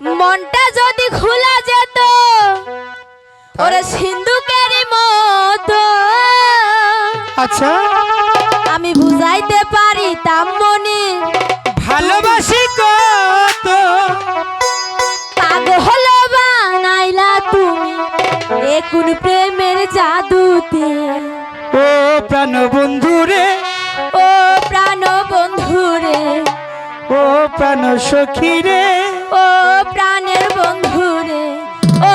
মনটা যদি খোলা যেত ওরে সিন্ধুকের মতো। আচ্ছা? আমি বুঝাইতে পারি মনে ভালোবাসি কত? পাগল বানাইলা তুমি এ কোন প্রেমের জাদুতে। ও প্রাণ বন্ধু রে। ও প্রাণ বন্ধু রে। ও প্রাণ সখী রে। ও প্রাণের বন্ধুরে ও